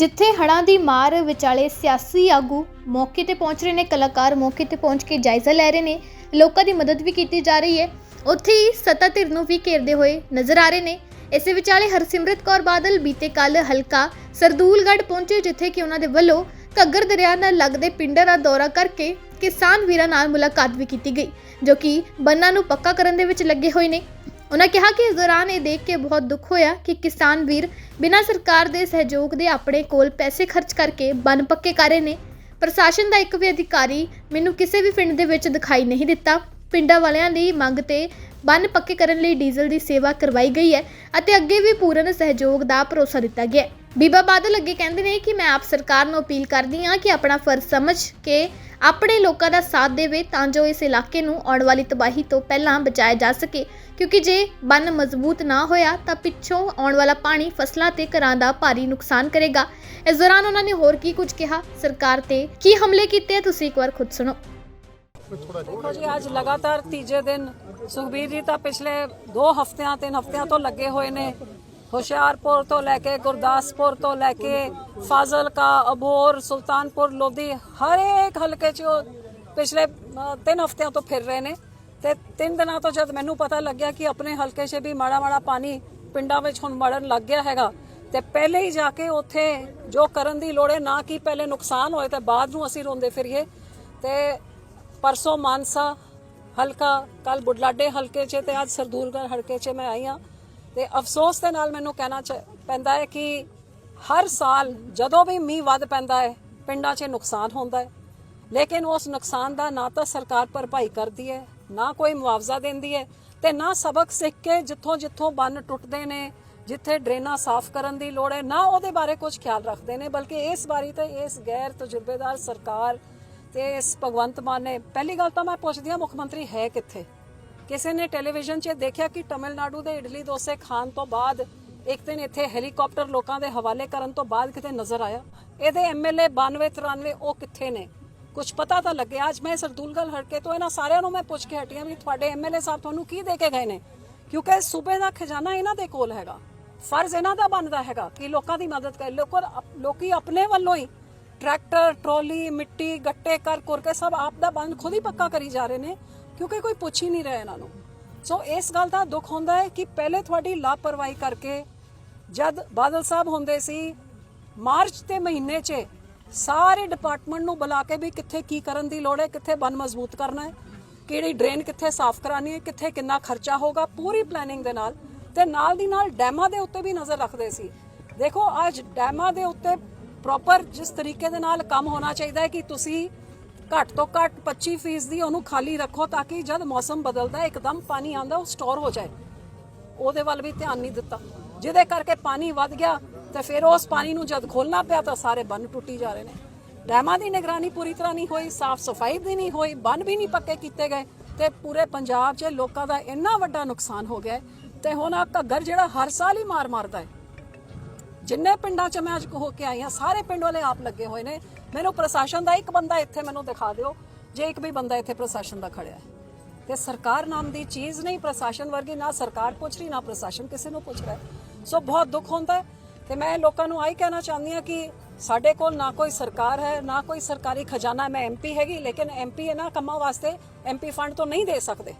ਜਿੱਥੇ ਹੜ੍ਹਾਂ ਦੀ ਮਾਰ ਵਿਚਾਲੇ ਸਿਆਸੀ ਆਗੂ ਮੌਕੇ ਤੇ ਪਹੁੰਚ ਰਹੇ ਨੇ, ਕਲਾਕਾਰ ਮੌਕੇ ਤੇ ਪਹੁੰਚ ਕੇ ਜਾਇਜ਼ਾ ਲੈ ਰਹੇ ਨੇ, ਲੋਕਾਂ ਦੀ ਮਦਦ ਵੀ ਕੀਤੀ ਜਾ ਰਹੀ ਹੈ। ਉੱਥੇ ਹੀ ਸੱਤਾ ਧਿਰ ਨੂੰ ਵੀ ਘੇਰਦੇ ਹੋਏ ਨਜ਼ਰ ਆ ਰਹੇ ਨੇ। ਇਸੇ ਵਿਚਾਲੇ ਹਰਸਿਮਰਤ ਕੌਰ ਬਾਦਲ ਬੀਤੇ ਕੱਲ ਹਲਕਾ ਸਰਦੂਲਗੜ੍ਹ ਪਹੁੰਚੇ, ਜਿੱਥੇ ਕਿ ਉਹਨਾਂ ਦੇ ਵੱਲੋਂ ਘੱਗਰ ਦਰਿਆ ਨਾਲ ਲੱਗਦੇ ਪਿੰਡਾਂ ਦਾ ਦੌਰਾ ਕਰਕੇ ਕਿਸਾਨ ਵੀਰਾਂ ਨਾਲ ਮੁਲਾਕਾਤ ਵੀ ਕੀਤੀ ਗਈ, ਜੋ ਕਿ ਬੰਨਾਂ ਨੂੰ ਪੱਕਾ ਕਰਨ ਦੇ ਵਿੱਚ ਲੱਗੇ ਹੋਏ ਨੇ। ਉਹਨਾਂ ਕਿਹਾ ਕਿ ਇਸ ਦੌਰਾਨ ਇਹ ਦੇਖ ਕੇ ਬਹੁਤ ਦੁੱਖ ਹੋਇਆ ਕਿ ਕਿਸਾਨ ਵੀਰ ਬਿਨਾਂ ਸਰਕਾਰ ਦੇ ਸਹਿਯੋਗ ਦੇ ਆਪਣੇ ਕੋਲ ਪੈਸੇ ਖਰਚ ਕਰਕੇ ਬੰਨ ਪੱਕੇ ਕਰ ਰਹੇ ਨੇ। ਪ੍ਰਸ਼ਾਸਨ ਦਾ ਇੱਕ ਵੀ ਅਧਿਕਾਰੀ ਮੈਨੂੰ ਕਿਸੇ ਵੀ ਪਿੰਡ ਦੇ ਵਿੱਚ ਦਿਖਾਈ ਨਹੀਂ ਦਿੱਤਾ। ਪਿੰਡਾਂ ਵਾਲਿਆਂ ਦੀ ਮੰਗ ਤੇ ਬੰਨ ਪੱਕੇ ਕਰਨ ਲਈ ਡੀਜ਼ਲ ਦੀ ਸੇਵਾ ਕਰਵਾਈ ਗਈ ਹੈ ਅਤੇ ਅੱਗੇ ਵੀ ਪੂਰਨ ਸਹਿਯੋਗ ਦਾ ਭਰੋਸਾ ਦਿੱਤਾ ਗਿਆ ਹੈ। ਬੀਬਾ ਬਾਦਲ ਅੱਗੇ ਕਹਿੰਦੇ ਨੇ ਕਿ ਮੈਂ ਆਪ ਸਰਕਾਰ ਨੂੰ ਅਪੀਲ ਕਰਦੀ ਹਾਂ ਕਿ ਆਪਣਾ ਫਰਜ਼ ਸਮਝ ਕੇ ਆਪਣੇ ਲੋਕਾਂ ਦਾ ਸਾਥ ਦੇਵੇ ਤਾਂ ਜੋ ਇਸ ਇਲਾਕੇ ਨੂੰ ਆਉਣ ਵਾਲੀ ਤਬਾਹੀ ਤੋਂ ਪਹਿਲਾਂ ਬਚਾਇਆ ਜਾ ਸਕੇ। ਕਿਉਂਕਿ ਜੇ ਬੰਨ ਮਜ਼ਬੂਤ ਨਾ ਹੋਇਆ ਤਾਂ ਪਿੱਛੋਂ ਆਉਣ ਵਾਲਾ ਪਾਣੀ ਫਸਲਾਂ ਤੇ ਘਰਾਂ ਦਾ ਭਾਰੀ ਨੁਕਸਾਨ ਕਰੇਗਾ। ਇਸ ਦੌਰਾਨ ਉਹਨਾਂ ਨੇ ਹੋਰ ਕੀ ਕੁਝ ਕਿਹਾ? ਸਰਕਾਰ ਤੇ ਕੀ ਹਮਲੇ ਕੀਤੇ? ਆ, ਤੁਸੀਂ ਇੱਕ ਵਾਰ ਖੁਦ ਸੁਣੋ। ਦੇਖੋ ਜੀ ਅੱਜ ਲਗਾਤਾਰ ਤੀਜੇ ਦਿਨ ਸੁਖਬੀਰ ਜੀ ਤਾਂ ਪਿਛਲੇ 2 ਹਫ਼ਤਿਆਂ ਤਿੰਨ ਹਫ਼ਤਿਆਂ ਤੋਂ ਲੱਗੇ ਹੋਏ ਨੇ। ਹੁਸ਼ਿਆਰਪੁਰ ਤੋਂ ਲੈ ਕੇ ਗੁਰਦਾਸਪੁਰ ਤੋਂ ਲੈ ਕੇ ਫਾਜ਼ਿਲਕਾ ਅਬੋਰ ਸੁਲਤਾਨਪੁਰ ਲੋਧੀ ਹਰ ਇੱਕ ਹਲਕੇ 'ਚ ਉਹ ਪਿਛਲੇ ਅ, ਤਿੰਨ ਹਫ਼ਤਿਆਂ ਤੋਂ ਫਿਰ ਰਹੇ ਨੇ। ਤੇ ਤਿੰਨ ਦਿਨਾਂ ਤੋਂ ਜਦ ਮੈਨੂੰ ਪਤਾ ਲੱਗਿਆ ਕਿ ਆਪਣੇ ਹਲਕੇ 'ਚ ਵੀ ਮਾੜਾ ਮਾੜਾ ਪਾਣੀ ਪਿੰਡਾਂ ਵਿੱਚ ਹੁਣ ਮੜਨ ਲੱਗ ਗਿਆ ਹੈਗਾ ਤੇ ਪਹਿਲੇ ਹੀ ਜਾ ਕੇ ਉੱਥੇ ਜੋ ਕਰਨ ਦੀ ਲੋੜ ਹੈ ਨਾ ਕਿ ਪਹਿਲੇ ਨੁਕਸਾਨ ਹੋਏ ਤੇ ਬਾਅਦ ਨੂੰ ਅਸੀਂ ਰੋਂਦੇ ਫਿਰੀਏ। ਤੇ ਪਰਸੋਂ ਮਾਨਸਾ ਹਲਕਾ ਕੱਲ ਬੁਢਲਾਡੇ ਹਲਕੇ 'ਚ ਤੇ ਅੱਜ ਸਰਦੂਲਗੜ੍ਹ ਹਲਕੇ 'ਚ ਮੈਂ ਆਈ ਹਾਂ। ਤੇ ਅਫਸੋਸ ਦੇ ਨਾਲ ਮੈਨੂੰ ਕਹਿਣਾ ਚ- ਪੈਂਦਾ ਹੈ ਕਿ ਹਰ ਸਾਲ ਜਦੋਂ ਵੀ ਮੀਂਹ ਵੱਧ ਪੈਂਦਾ ਹੈ, ਪਿੰਡਾਂ 'ਚ ਨੁਕਸਾਨ ਹੁੰਦਾ ਹੈ। ਲੇਕਿਨ ਉਸ ਨੁਕਸਾਨ ਦਾ ਨਾ ਤਾਂ ਸਰਕਾਰ ਭਰਪਾਈ ਕਰਦੀ ਹੈ, ਨਾ ਕੋਈ ਮੁਆਵਜ਼ਾ ਦਿੰਦੀ ਹੈ ਤੇ ਨਾ ਸਬਕ ਸਿੱਖ ਕੇ ਜਿੱਥੋਂ ਜਿੱਥੋਂ ਬੰਨ ਟੁੱਟਦੇ ਨੇ, ਜਿੱਥੇ ਡਰੇਨਾਂ ਸਾਫ਼ ਕਰਨ ਦੀ ਲੋੜ ਹੈ, ਨਾ ਉਹਦੇ ਬਾਰੇ ਕੁਝ ਖਿਆਲ ਰੱਖਦੇ ਨੇ, ਬਲਕਿ ਇਸ ਬਾਰੇ ਤੇ ਇਸ ਗੈਰ ਤਜਰਬੇਦਾਰ ਸਰਕਾਰ ਤੇ ਇਸ ਭਗਵੰਤ ਮਾਨ ਨੇ। ਪਹਿਲੀ ਗੱਲ ਤਾਂ ਮੈਂ ਪੁੱਛਦੀ ਹਾਂ, ਮੁੱਖ ਮੰਤਰੀ ਹੈ ਕਿੱਥੇ? ਕਿਸੇ ਨੇ ਟੈਲੀਵਿਜ਼ਨ 'ਚ ਦੇਖਿਆ ਕਿ ਤਮਿਲਨਾਡੂ ਦੇ ਇਡਲੀ ਡੋਸੇ ਖਾਣ ਤੋਂ ਬਾਅਦ ਇੱਕ ਦਿਨ ਇੱਥੇ ਹੈਲੀਕਾਪਟਰ ਲੋਕਾਂ ਦੇ ਹਵਾਲੇ ਕਰਨ ਤੋਂ ਬਾਅਦ ਕਿਤੇ ਨਜ਼ਰ ਆਇਆ? ਇਹਦੇ ਐਮਐਲਏ 92 93 ਉਹ ਕਿੱਥੇ ਨੇ? ਕੁਝ ਪਤਾ ਤਾਂ ਲੱਗਿਆ। ਅੱਜ ਮੈਂ ਸਰਦੂਲਗੜ੍ਹ ਹਲਕੇ ਤੋਂ ਇਹਨਾਂ ਸਾਰਿਆਂ ਨੂੰ ਮੈਂ ਪੁੱਛ ਕੇ ਹਟੀ ਵੀ ਤੁਹਾਡੇ ਐਮਐਲਏ ਸਾਹਿਬ ਤੁਹਾਨੂੰ ਕੀ ਦੇ ਕੇ ਗਏ ਨੇ? ਕਿਉਂਕਿ ਸੂਬੇ ਦਾ ਖਜ਼ਾਨਾ ਇਹਨਾਂ ਦੇ ਕੋਲ ਹੈਗਾ। ਫਰਜ਼ ਇਹਨਾਂ ਦਾ ਬਣਦਾ ਹੈਗਾ ਕਿ ਲੋਕਾਂ ਦੀ ਮਦਦ ਕਰੇ। ਲੋਕਾਂ ਲੋਕੀ ਆਪਣੇ ਵੱਲੋਂ ਹੀ ਟਰੈਕਟਰ, ਟਰਾਲੀ, ਮਿੱਟੀ, ਗੱਟੇ ਕਰ ਕੁਰ ਸਭ ਆਪ ਦਾ ਬੰਦ ਖੁਦ ਹੀ ਪੱਕਾ ਕਰੀ ਜਾ ਰਹੇ ਨੇ। ਕਿਉਂਕਿ ਕੋਈ ਪੁੱਛ ਹੀ ਨਹੀਂ ਰਿਹਾ ਇਹਨਾਂ ਨੂੰ। ਸੋ ਇਸ ਗੱਲ ਦਾ ਦੁੱਖ ਹੁੰਦਾ ਹੈ ਕਿ ਪਹਿਲੇ ਤੁਹਾਡੀ ਲਾਪਰਵਾਹੀ ਕਰਕੇ ਜਦ ਬਾਦਲ ਸਾਹਿਬ ਹੁੰਦੇ ਸੀ, ਮਾਰਚ ਦੇ ਮਹੀਨੇ 'ਚ ਸਾਰੇ ਡਿਪਾਰਟਮੈਂਟ ਨੂੰ ਬੁਲਾ ਕੇ ਵੀ ਕਿੱਥੇ ਕੀ ਕਰਨ ਦੀ ਲੋੜ ਹੈ, ਕਿੱਥੇ ਬੰਨ ਮਜ਼ਬੂਤ ਕਰਨਾ ਹੈ, ਕਿਹੜੀ ਡਰੇਨ ਕਿੱਥੇ ਸਾਫ਼ ਕਰਾਣੀ ਹੈ, ਕਿੱਥੇ ਕਿੰਨਾ ਖਰਚਾ ਹੋਗਾ ਪੂਰੀ ਪਲੈਨਿੰਗ ਦੇ ਨਾਲ ਤੇ ਨਾਲ ਦੀ ਨਾਲ ਡੈਮਾਂ ਦੇ ਉੱਤੇ ਵੀ ਨਜ਼ਰ ਰੱਖਦੇ ਸੀ। ਦੇਖੋ, ਅੱਜ ਡੈਮਾਂ ਦੇ ਉੱਤੇ ਪ੍ਰੋਪਰ ਜਿਸ ਤਰੀਕੇ ਦੇ ਨਾਲ ਕੰਮ ਹੋਣਾ ਚਾਹੀਦਾ ਹੈ ਕਿ ਤੁਸੀਂ ਘੱਟ ਤੋਂ ਘੱਟ 25% ਦੀ ਉਹਨੂੰ ਖਾਲੀ ਰੱਖੋ ਤਾਂ ਕਿ ਜਦ ਮੌਸਮ ਬਦਲਦਾ ਇੱਕਦਮ ਪਾਣੀ ਆਂਦਾ ਉਹ ਸਟੋਰ ਹੋ ਜਾਏ। ਉਹਦੇ ਵੱਲ ਵੀ ਧਿਆਨ ਨਹੀਂ ਦਿੱਤਾ। ਜਿਹਦੇ ਕਰਕੇ ਪਾਣੀ ਵੱਧ ਗਿਆ, ਤੇ ਫਿਰ ਉਸ ਪਾਣੀ ਨੂੰ ਜਦ ਖੋਲਣਾ ਪਿਆ ਤਾਂ ਸਾਰੇ ਬੰਨ ਟੁੱਟੀ ਜਾ ਰਹੇ ਨੇ। ਡੈਮਾਂ ਦੀ ਨਿਗਰਾਨੀ ਪੂਰੀ ਤਰ੍ਹਾਂ ਨਹੀਂ ਹੋਈ, ਸਾਫ਼ ਸਫ਼ਾਈ ਵੀ ਨਹੀਂ ਹੋਈ, ਬੰਨ ਵੀ ਨਹੀਂ ਪੱਕੇ ਕੀਤੇ ਗਏ, ਤੇ ਪੂਰੇ ਪੰਜਾਬ 'ਚ ਲੋਕਾਂ ਦਾ ਇੰਨਾ ਵੱਡਾ ਨੁਕਸਾਨ ਹੋ ਗਿਆ ਤੇ ਹੁਣ ਆ ਘੱਗਰ ਜਿਹੜਾ ਹਰ ਸਾਲ ਹੀ ਮਾਰ ਮਾਰਦਾ ਹੈ। ਜਿੰਨੇ ਪਿੰਡਾਂ 'ਚ ਮੈਂ ਅੱਜ ਹੋ ਕੇ ਆਈ ਹਾਂ, ਸਾਰੇ ਪਿੰਡ ਵਾਲੇ ਆਪ ਲੱਗੇ ਹੋਏ ਨੇ। ਮੈਨੂੰ ਪ੍ਰਸ਼ਾਸਨ ਦਾ ਇੱਕ ਬੰਦਾ ਇੱਥੇ ਮੈਨੂੰ ਦਿਖਾ ਦਿਓ, ਜੇ ਇੱਕ ਵੀ ਬੰਦਾ ਇੱਥੇ ਪ੍ਰਸ਼ਾਸਨ ਦਾ ਖੜਿਆ ਹੈ। ਤੇ ਸਰਕਾਰ ਨਾਮ ਦੀ ਚੀਜ਼ ਨਹੀਂ ਪ੍ਰਸ਼ਾਸਨ ਵਰਗੀ, ਨਾ ਸਰਕਾਰ ਪੁੱਛ ਰਹੀ, ਨਾ ਪ੍ਰਸ਼ਾਸਨ ਕਿਸੇ ਨੂੰ ਪੁੱਛ ਰਿਹਾ ਸੋ ਬਹੁਤ ਦੁੱਖ ਹੁੰਦਾ ਹੈ ਤੇ ਮੈਂ ਲੋਕਾਂ ਨੂੰ ਆਹੀ ਕਹਿਣਾ ਚਾਹੁੰਦੀ ਹਾਂ ਕਿ ਸਾਡੇ ਕੋਲ ਨਾ ਕੋਈ ਸਰਕਾਰ ਹੈ, ਨਾ ਕੋਈ ਸਰਕਾਰੀ ਖਜ਼ਾਨਾ। ਮੈਂ ਐਮਪੀ ਹੈਗੀ, ਲੇਕਿਨ ਐਮਪੀ ਇਹਨਾਂ ਕੰਮਾਂ ਵਾਸਤੇ ਐਮਪੀ ਫੰਡ ਤੋਂ ਨਹੀਂ ਦੇ ਸਕਦੇ।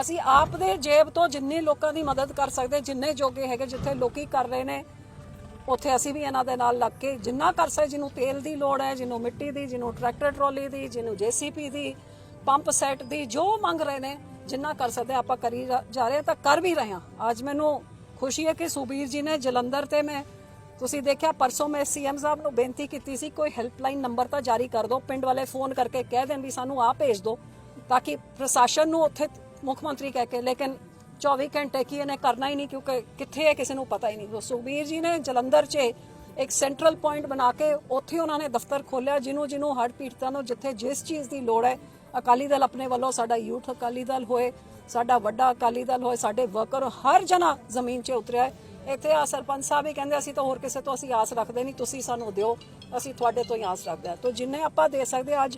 ਅਸੀਂ ਆਪ ਦੇ ਜੇਬ ਤੋਂ ਜਿੰਨੀ ਲੋਕਾਂ ਦੀ ਮਦਦ ਕਰ ਸਕਦੇ, ਜਿੰਨੇ ਜੋਗੇ ਹੈਗੇ, ਜਿੱਥੇ ਲੋਕੀ ਕਰ ਰਹੇ ਨੇ ਉੱਥੇ ਅਸੀਂ ਵੀ ਇਹਨਾਂ ਦੇ ਨਾਲ ਲੱਗ ਕੇ ਜਿੰਨਾ ਕਰ ਸਕਦੇ, ਜਿਹਨੂੰ ਤੇਲ ਦੀ ਲੋੜ ਹੈ, ਜਿਹਨੂੰ ਮਿੱਟੀ ਦੀ, ਜਿਹਨੂੰ ਟਰੈਕਟਰ ਟਰਾਲੀ ਦੀ, ਜਿਹਨੂੰ ਜੀਸੀਪੀ ਦੀ, ਪੰਪ ਸੈੱਟ ਦੀ, ਜੋ ਮੰਗ ਰਹੇ ਨੇ, ਜਿੰਨਾ ਕਰ ਸਕਦੇ ਆਪਾਂ ਕਰੀ ਜਾ ਰਹੇ ਹਾਂ ਤਾਂ ਕਰ ਵੀ ਰਹੇ ਹਾਂ ਅੱਜ ਮੈਨੂੰ ਖੁਸ਼ੀ ਹੈ ਕਿ ਸੁਬੀਰ ਜੀ ਨੇ ਜਲੰਧਰ ਤੇ ਮੈਂ, ਤੁਸੀਂ ਦੇਖਿਆ ਪਰਸੋਂ ਮੈਂ ਸੀਐਮ ਸਾਹਿਬ ਨੂੰ ਬੇਨਤੀ ਕੀਤੀ ਸੀ, ਕੋਈ ਹੈਲਪਲਾਈਨ ਨੰਬਰ ਤਾਂ ਜਾਰੀ ਕਰ ਦਿਓ, ਪਿੰਡ ਵਾਲੇ ਫੋਨ ਕਰਕੇ ਕਹਿ ਦੇਣ ਵੀ ਸਾਨੂੰ ਆਹ ਭੇਜ ਦਿਓ, ਤਾਂ ਕਿ ਪ੍ਰਸ਼ਾਸਨ ਨੂੰ ਉੱਥੇ ਮੁੱਖ ਮੰਤਰੀ ਕਹਿ ਕੇ, ਲੇਕਿਨ 24 ਘੰਟੇ ਕੀ ਇਹਨੇ ਕਰਨਾ ਹੀ ਨਹੀਂ ਕਿਉਂਕਿ ਕਿੱਥੇ ਹੈ ਕਿਸੇ ਨੂੰ ਪਤਾ ਹੀ ਨਹੀਂ ਸੋ ਸੁਖਬੀਰ ਜੀ ਨੇ ਜਲੰਧਰ 'ਚ ਇੱਕ ਸੈਂਟਰਲ ਪੁਆਇੰਟ ਬਣਾ ਕੇ ਉੱਥੇ ਉਹਨਾਂ ਨੇ ਦਫ਼ਤਰ ਖੋਲਿਆ ਜਿਹਨੂੰ ਜਿਹਨੂੰ ਹੜ੍ਹ ਪੀੜਤਾਂ ਨੂੰ ਜਿੱਥੇ ਜਿਸ ਚੀਜ਼ ਦੀ ਲੋੜ ਹੈ ਅਕਾਲੀ ਦਲ ਆਪਣੇ ਵੱਲੋਂ ਸਾਡਾ ਯੂਥ ਅਕਾਲੀ ਦਲ ਹੋਏ ਸਾਡਾ ਵੱਡਾ ਅਕਾਲੀ ਦਲ ਹੋਏ ਸਾਡੇ ਵਰਕਰ ਹਰ ਜਨਾ ਜ਼ਮੀਨ 'ਚ ਉਤਰਿਆ ਇੱਥੇ ਆ ਸਰਪੰਚ ਸਾਹਿਬ ਹੀ ਕਹਿੰਦੇ ਅਸੀਂ ਤਾਂ ਹੋਰ ਕਿਸੇ ਤੋਂ ਅਸੀਂ ਆਸ ਰੱਖਦੇ ਨਹੀਂ ਤੁਸੀਂ ਸਾਨੂੰ ਦਿਓ ਅਸੀਂ ਤੁਹਾਡੇ ਤੋਂ ਹੀ ਆਸ ਰੱਖਦੇ ਹਾਂ ਤਾਂ ਜਿੰਨੇ ਆਪਾਂ ਦੇ ਸਕਦੇ ਹਾਂ, ਅੱਜ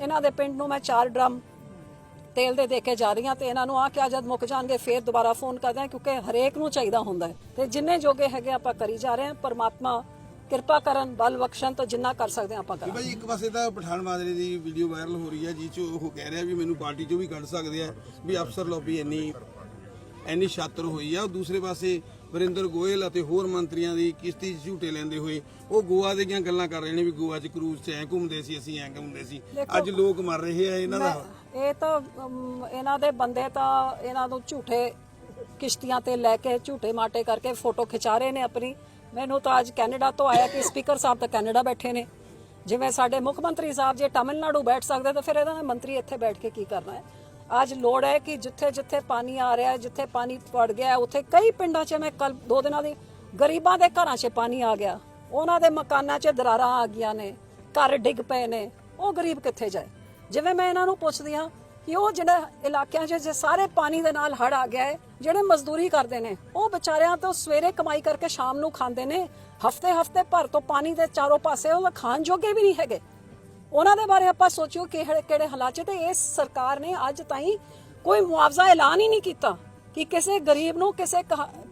ਇਹਨਾਂ ਦੇ ਪਿੰਡ ਨੂੰ ਮੈਂ ਚਾਰ ਡਰਮ ਤੇਲ ਦੇ ਦੇ ਕੇ ਜਾ ਰਹੀਆਂ ਤੇ ਇਹਨਾਂ ਨੂੰ ਆ ਕਿ ਜਦ ਮੁੱਕ ਜਾਣਗੇ ਫੇਰ ਦੁਬਾਰਾ ਫੋਨ ਕਰਦੇ ਆ ਕਿਉਂਕਿ ਹਰੇਕ ਨੂੰ ਚਾਹੀਦਾ ਹੁੰਦਾ ਹੈ। ਤੇ ਜਿੰਨੇ ਜੋਗੇ ਹੈਗੇ ਆਪਾਂ ਕਰੀ ਜਾ ਰਹੇ ਹਾਂ ਪਰਮਾਤਮਾ ਕਿਰਪਾ ਕਰਨ ਬਲ ਬਖਸ਼ਣ ਤਾਂ ਜਿੰਨਾ ਕਰ ਸਕਦੇ ਆਪਾਂ ਕਰਾਂਗੇ। ਭਾਈ ਇੱਕ ਪਾਸੇ ਤਾਂ ਪਠਾਨ ਮਾਜਰੇ ਦੀ ਵੀਡੀਓ ਵਾਇਰਲ ਹੋ ਰਹੀ ਹੈ ਜਿਹ ਚ ਉਹ ਕਹਿ ਰਿਹਾ ਵੀ ਮੈਨੂੰ ਪਾਰਟੀ ਚੋਂ ਵੀ ਕੱਢ ਸਕਦੇ ਆ ਵੀ ਅਫਸਰ ਲੌਬੀ ਇੰਨੀ ਇੰਨੀ ਛਾਤਰ ਹੋਈ ਆ। ਦੂਸਰੇ ਪਾਸੇ ਵਰਿੰਦਰ ਗੋਇਲ ਅਤੇ ਹੋਰ ਮੰਤਰੀਆਂ ਦੀ ਕਿਸ਼ਤੀ 'ਚ ਝੂਟੇ ਲੈਂਦੇ ਹੋਏ ਉਹ ਗੋਆ ਦੀਆਂ ਗੱਲਾਂ ਕਰ ਰਹੇ ਨੇ ਵੀ ਗੋਆ 'ਚ ਕਰੂਜ਼ 'ਚ ਐ ਘੁੰਮਦੇ ਸੀ ਅਸੀਂ ਐ ਘੁੰਮਦੇ ਸੀ। ਅੱਜ ਲੋਕ ਮਰ ਰਹੇ ਆ ਇਹਨਾਂ ਦਾ। ਇਹ ਤਾਂ ਅਮ, ਇਹਨਾਂ ਦੇ ਬੰਦੇ ਤਾਂ ਇਹਨਾਂ ਨੂੰ ਝੂਠੇ ਕਿਸ਼ਤੀਆਂ ਤੇ ਲੈ ਕੇ ਝੂਠੇ ਮਾਟੇ ਕਰਕੇ ਫੋਟੋ ਖਿਚਾ ਰਹੇ ਨੇ ਆਪਣੀ। ਮੈਨੂੰ ਤਾਂ ਅੱਜ ਕੈਨੇਡਾ ਤੋਂ ਆਇਆ ਕਿ ਸਪੀਕਰ ਸਾਹਿਬ ਤਾਂ ਕੈਨੇਡਾ ਬੈਠੇ ਨੇ। ਜਿਵੇਂ ਸਾਡੇ ਮੁੱਖ ਮੰਤਰੀ ਸਾਹਿਬ ਜੇ ਤਮਿਲਨਾਡੂ ਬੈਠ ਸਕਦੇ ਤਾਂ ਫਿਰ ਇਹਨਾਂ ਨੇ ਮੰਤਰੀ ਇੱਥੇ ਬੈਠ ਕੇ ਕੀ ਕਰਨਾ ਹੈ? ਅੱਜ ਲੋੜ ਹੈ ਕਿ ਜਿੱਥੇ ਜਿੱਥੇ ਪਾਣੀ ਆ ਰਿਹਾ ਹੈ, ਜਿੱਥੇ ਪਾਣੀ ਪੜ ਗਿਆ ਉੱਥੇ ਕਈ ਪਿੰਡਾਂ 'ਚ ਮੈਂ ਕੱਲ ਦੋ ਦਿਨਾਂ ਦੀ ਗਰੀਬਾਂ ਦੇ ਘਰਾਂ 'ਚ ਪਾਣੀ ਆ ਗਿਆ। ਉਹਨਾਂ ਦੇ ਮਕਾਨਾਂ 'ਚ ਦਰਾਰਾਂ ਆ ਗਈਆਂ ਨੇ, ਘਰ ਡਿੱਗ ਪਏ ਨੇ। ਉਹ ਗਰੀਬ ਕਿੱਥੇ ਜਾਏ? ਜਿਵੇਂ ਮੈਂ ਇਹਨਾਂ ਨੂੰ ਪੁੱਛਦੀ ਹਾਂ ਕਿ ਉਹ ਜਿਹੜਾ ਇਲਾਕਿਆਂ 'ਚ ਜੇ ਸਾਰੇ ਪਾਣੀ ਦੇ ਨਾਲ ਹੜ ਆ ਗਿਆ ਹੈ, ਜਿਹੜੇ ਮਜ਼ਦੂਰੀ ਕਰਦੇ ਨੇ, ਉਹ ਵਿਚਾਰਿਆਂ ਤੋਂ ਸਵੇਰੇ ਕਮਾਈ ਕਰਕੇ ਸ਼ਾਮ ਨੂੰ ਖਾਂਦੇ ਨੇ ਹਫ਼ਤੇ ਹਫ਼ਤੇ ਭਰ ਤੋਂ ਪਾਣੀ ਦੇ ਚਾਰੋਂ ਪਾਸੇ ਉਹ ਖਾਣ ਜੋਗੇ ਵੀ ਨਹੀਂ ਹੈਗੇ। ਉਹਨਾਂ ਦੇ ਬਾਰੇ ਆਪਾਂ ਸੋਚਿਓ ਕਿਹੜੇ ਕਿਹੜੇ ਹਾਲਾਤ 'ਚ ਤੇ ਇਸ ਸਰਕਾਰ ਨੇ ਅੱਜ ਤਾਈਂ ਕੋਈ ਮੁਆਵਜ਼ਾ ਐਲਾਨ ਹੀ ਨਹੀਂ ਕੀਤਾ ਕਿ ਕਿਸੇ ਗਰੀਬ ਨੂੰ, ਕਿਸੇ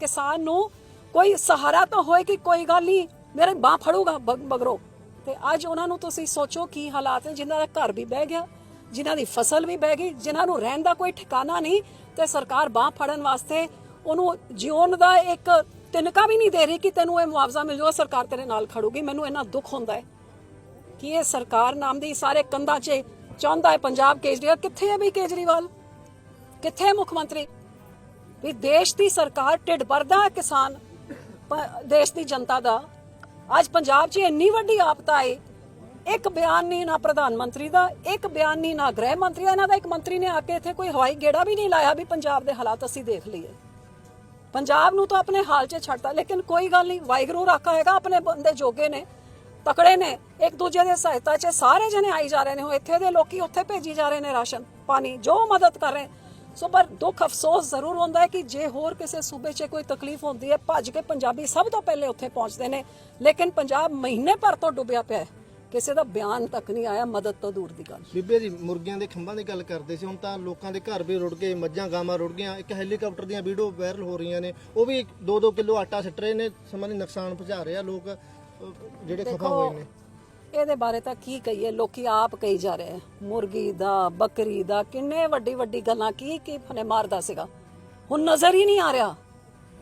ਕਿਸਾਨ ਨੂੰ ਕੋਈ ਸਹਾਰਾ ਤਾਂ ਹੋਏ ਕਿ ਕੋਈ ਗੱਲ ਨਹੀਂ, ਮੇਰੇ ਬਾਹ ਫੜੂਗਾ ਬ- ਬਗਰੋ ਤੇ ਅੱਜ ਉਹਨਾਂ ਨੂੰ ਤੁਸੀਂ ਸੋਚੋ ਕੀ ਹਾਲਾਤ ਨੇ, ਜਿਨ੍ਹਾਂ ਦਾ ਘਰ ਵੀ ਬਹਿ ਗਿਆ, ਜਿਨ੍ਹਾਂ ਦੀ ਫਸਲ ਵੀ ਬਹਿ ਗਈ, ਜਿਨ੍ਹਾਂ ਨੂੰ ਰਹਿਣ ਦਾ ਕੋਈ ਠਿਕਾਣਾ ਨਹੀਂ ਤੇ ਸਰਕਾਰ ਬਾਹ ਫੜਨ ਵਾਸਤੇ ਉਹਨੂੰ ਜਿਉਣ ਦਾ ਇੱਕ ਤਿਨਕਾ ਵੀ ਨਹੀਂ ਦੇ ਰਹੀ ਕਿ ਤੈਨੂੰ ਇਹ ਮੁਆਵਜ਼ਾ ਮਿਲ ਜਾਊਗਾ ਸਰਕਾਰ ਤੇਰੇ ਨਾਲ ਖੜੂਗੀ, ਮੈਨੂੰ ਇੰਨਾ ਦੁੱਖ ਹੁੰਦਾ ਹੈ। ਕਿ ਇਹ ਸਰਕਾਰ ਨਾਮ ਦੀ ਸਾਰੇ ਕੰਧਾਂ 'ਚ ਚਾਹੁੰਦਾ ਹੈ ਪੰਜਾਬ ਕੇਜਰੀਵਾਲ? ਕਿੱਥੇ ਹੈ ਵੀ ਕੇਜਰੀਵਾਲ? ਕਿੱਥੇ ਹੈ ਮੁੱਖ ਮੰਤਰੀ? ਵੀ ਦੇਸ਼ ਦੀ ਸਰਕਾਰ ਢਿੱਡ ਭਰਦਾ ਹੈ ਕਿਸਾਨ ਦੇਸ਼ ਦੀ ਜਨਤਾ ਦਾ। ਅੱਜ ਪੰਜਾਬ 'ਚ ਇੰਨੀ ਵੱਡੀ ਆਪਤਾ ਆਈ ਇੱਕ ਬਿਆਨ ਨਹੀਂ ਨਾ ਪ੍ਰਧਾਨ ਮੰਤਰੀ ਦਾ, ਇੱਕ ਬਿਆਨ ਨਹੀਂ ਨਾ ਗ੍ਰਹਿ ਮੰਤਰੀ ਦਾ, ਇਹਨਾਂ ਦਾ ਇੱਕ ਮੰਤਰੀ ਨੇ ਆ ਕੇ ਇੱਥੇ ਕੋਈ ਹਵਾਈ ਗੇੜਾ ਵੀ ਨਹੀਂ ਲਾਇਆ ਵੀ ਪੰਜਾਬ ਦੇ ਹਾਲਾਤ ਅਸੀਂ ਦੇਖ ਲਈਏ। ਪੰਜਾਬ ਨੂੰ ਤਾਂ ਆਪਣੇ ਹਾਲ 'ਚ ਛੱਡਦਾ ਲੇਕਿਨ ਕੋਈ ਗੱਲ ਨਹੀਂ, ਵਾਹਿਗੁਰੂ ਰਾਖਾ ਹੈਗਾ, ਆਪਣੇ ਬੰਦੇ ਜੋਗੇ ਨੇ। ਤਕੜੇ ਨੇ। ਇੱਕ ਦੂਜੇ ਦੇ ਸਹਾਇਤਾ 'ਚ ਸਾਰੇ ਜਣੇ ਆਈ ਜਾ ਰਹੇ ਨੇ। ਹੁਣ ਇੱਥੇ ਦੇ ਲੋਕੀ ਉੱਥੇ ਭੇਜੀ ਜਾ ਰਹੇ ਨੇ ਰਾਸ਼ਨ, ਪਾਣੀ, ਜੋ ਮਦਦ ਕਰ ਰਹੇ। ਸੋ ਪਰ ਦੁੱਖ ਅਫਸੋਸ ਜ਼ਰੂਰ ਹੁੰਦਾ ਹੈ ਕਿ ਜੇ ਹੋਰ ਕਿਸੇ ਸੂਬੇ 'ਚ ਕੋਈ ਤਕਲੀਫ ਹੁੰਦੀ ਹੈ, ਭੱਜ ਕੇ ਪੰਜਾਬੀ ਸਭ ਤੋਂ ਪਹਿਲੇ ਉੱਥੇ ਪਹੁੰਚਦੇ ਨੇ। ਲੇਕਿਨ ਪੰਜਾਬ ਮਹੀਨੇ ਭਰ ਤੋਂ ਡੁੱਬਿਆ ਪਿਆ ਹੈ। ਕਿਸੇ ਦਾ ਬਿਆਨ ਤੱਕ ਨਹੀਂ ਆਇਆ, ਮਦਦ ਤੋਂ ਦੂਰ ਦੀ ਗੱਲ। ਬੀਬੇ ਜੀ, ਮੁਰਗੀਆਂ ਦੇ ਖੰਭਾਂ ਦੀ ਗੱਲ ਕਰਦੇ ਸੀ। ਹੁਣ ਤਾਂ ਲੋਕਾਂ ਦੇ ਘਰ ਵੀ ਰੁੜ ਗਏ, ਮੱਝਾਂ, ਗਾਵਾਂ ਰੁੜ ਗਈਆਂ। ਇੱਕ ਹੈਲੀਕਾਪਟਰ ਦੀਆਂ ਵੀਡੀਓ ਵਾਇਰਲ ਹੋ ਰਹੀਆਂ ਨੇ। ਉਹ ਵੀ 2-2 ਕਿਲੋ ਆਟਾ ਸਿੱਟ ਰਹੇ ਨੇ। ਸਮਾਂ ਨੁਕਸਾਨ ਪਹੁੰਚਾ ਰਹੇ। ਆ ਲੋਕ ਜਿਹੜੇ ਖਫਾ ਹੋਏ ਨੇ। ਇਹਦੇ ਬਾਰੇ ਤਾਂ ਕੀ ਕਹੀਏ ਲੋਕੀ ਆਪ ਕਹੀ ਜਾ ਰਹੇ ਆ। ਮੁਰਗੀ ਦਾ ਬੱਕਰੀ ਦਾ ਕਿੰਨੇ ਵੱਡੀ ਵੱਡੀ ਗੱਲਾਂ ਕੀ ਕੀ ਫਨੇ ਮਾਰਦਾ ਸੀਗਾ। ਹੁਣ ਨਜ਼ਰ ਹੀ ਨਹੀਂ ਆ ਰਿਹਾ।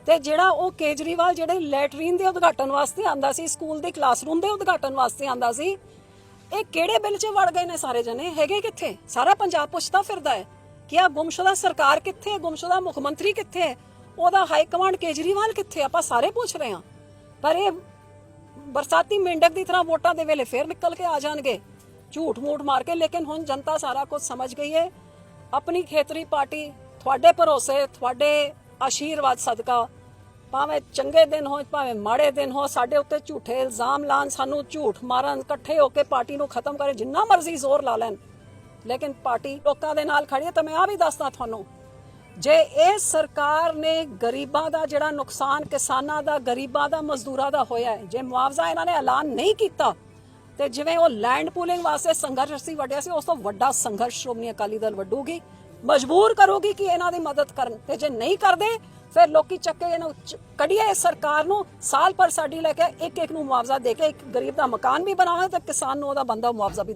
ਤੇ ਜਿਹੜਾ ਉਹ ਕੇਜਰੀਵਾਲ ਜਿਹੜੇ ਲੈਟਰੀਨ ਦੇ ਉਦਘਾਟਨ ਵਾਸਤੇ ਆਂਦਾ ਸੀ ਸਕੂਲ ਦੇ ਕਲਾਸਰੂਮ ਦੇ ਉਦਘਾਟਨ ਵਾਸਤੇ ਆਂਦਾ ਸੀ ਇਹ ਕਿਹੜੇ ਬਿੱਲ 'ਚ ਵੜ ਗਏ ਨੇ ਸਾਰੇ ਜਣੇ? ਹੈਗੇ ਕਿੱਥੇ? ਸਾਰਾ ਪੰਜਾਬ ਪੁੱਛਦਾ ਫਿਰਦਾ ਹੈ ਕਿ ਆ ਗੁੰਮਸ਼ੁਦਾ ਸਰਕਾਰ ਕਿੱਥੇ ਹੈ? ਗੁੰਮਸ਼ੁਦਾ ਮੁੱਖ ਮੰਤਰੀ ਕਿੱਥੇ ਹੈ? ਉਹਦਾ ਹਾਈ ਕਮਾਂਡ ਕੇਜਰੀਵਾਲ ਕਿੱਥੇ? ਆਪਾਂ ਸਾਰੇ ਪੁੱਛ ਰਹੇ ਹਾਂ। ਪਰ ਇਹ ਬਰਸਾਤੀ ਮੇਂਢਕ ਦੀ ਤਰ੍ਹਾਂ ਵੋਟਾਂ ਦੇ ਵੇਲੇ ਫੇਰ ਨਿਕਲ ਕੇ ਆ ਜਾਣਗੇ। ਝੂਠ ਮੂਠ ਮਾਰ ਕੇ, ਲੇਕਿਨ ਹੁਣ ਜਨਤਾ ਸਾਰਾ ਕੁਝ ਸਮਝ ਗਈ ਹੈ ਆਪਣੀ ਖੇਤਰੀ ਪਾਰਟੀ, ਤੁਹਾਡੇ ਭਰੋਸੇ, ਤੁਹਾਡੇ ਆਸ਼ੀਰਵਾਦ ਸਦਕਾ, ਭਾਵੇਂ ਚੰਗੇ ਦਿਨ ਹੋਣ, ਭਾਵੇਂ ਮਾੜੇ ਦਿਨ ਹੋ ਸਾਡੇ ਉੱਤੇ ਝੂਠੇ ਇਲਜ਼ਾਮ ਲਾਣ ਸਾਨੂੰ ਝੂਠ ਮਾਰਨ, ਇਕੱਠੇ ਹੋ ਕੇ ਪਾਰਟੀ ਨੂੰ ਖਤਮ ਕਰੇ, ਜਿੰਨਾ ਮਰਜ਼ੀ ਜ਼ੋਰ ਲਾ ਲੈਣ। ਲੇਕਿਨ ਪਾਰਟੀ ਲੋਕਾਂ ਦੇ ਨਾਲ ਖੜੀ ਹੈ ਤਾਂ ਮੈਂ ਆ ਵੀ ਦੱਸਦਾ ਤੁਹਾਨੂੰ ਜੇ ਇਹ ਸਰਕਾਰ ਨੇ ਗਰੀਬਾਂ ਦਾ ਜਿਹੜਾ ਨੁਕਸਾਨ, ਕਿਸਾਨਾਂ ਦਾ, ਗਰੀਬਾਂ ਦਾ, ਮਜ਼ਦੂਰਾਂ ਦਾ ਹੋਇਆ ਹੈ, ਜੇ ਮੁਆਵਜ਼ਾ ਇਹਨਾਂ ਨੇ ਐਲਾਨ ਨਹੀਂ ਕੀਤਾ, ਤੇ ਜਿਵੇਂ ਉਹ ਲੈਂਡ ਪੂਲਿੰਗ ਵਾਸਤੇ ਸੰਘਰਸ਼ ਸੀ ਵੱਡਿਆ ਸੀ, ਉਸ ਤੋਂ ਵੱਡਾ ਸੰਘਰਸ਼ ਸ਼੍ਰੋਮਣੀ ਅਕਾਲੀ ਦਲ ਵੱਡੂਗੀ ਮਜਬੂਰ ਕਰੂਗੀ ਕਿ ਇਹਨਾਂ ਦੀ ਮਦਦ ਕਰਨ, ਤੇ ਜੇ ਨਹੀਂ ਕਰਦੇ, ਫਿਰ ਲੋਕੀ ਚੱਕੇ ਇਹਨੂੰ ਚ- ਕੱਢੀਏ ਇਸ ਸਰਕਾਰ ਨੂੰ, ਸਾਲ ਪਰ ਸਾਡੀ ਲੈ ਕੇ ਇੱਕ ਇੱਕ ਨੂੰ ਮੁਆਵਜ਼ਾ ਦੇ ਕੇ ਇੱਕ ਗਰੀਬ ਦਾ ਮਕਾਨ ਵੀ ਬਣਾਵੇ ਤੇ ਕਿਸਾਨ ਨੂੰ ਉਹਦਾ ਬੰਦਾ ਮੁਆਵਜ਼ਾ ਵੀ ਦੇਵੇ।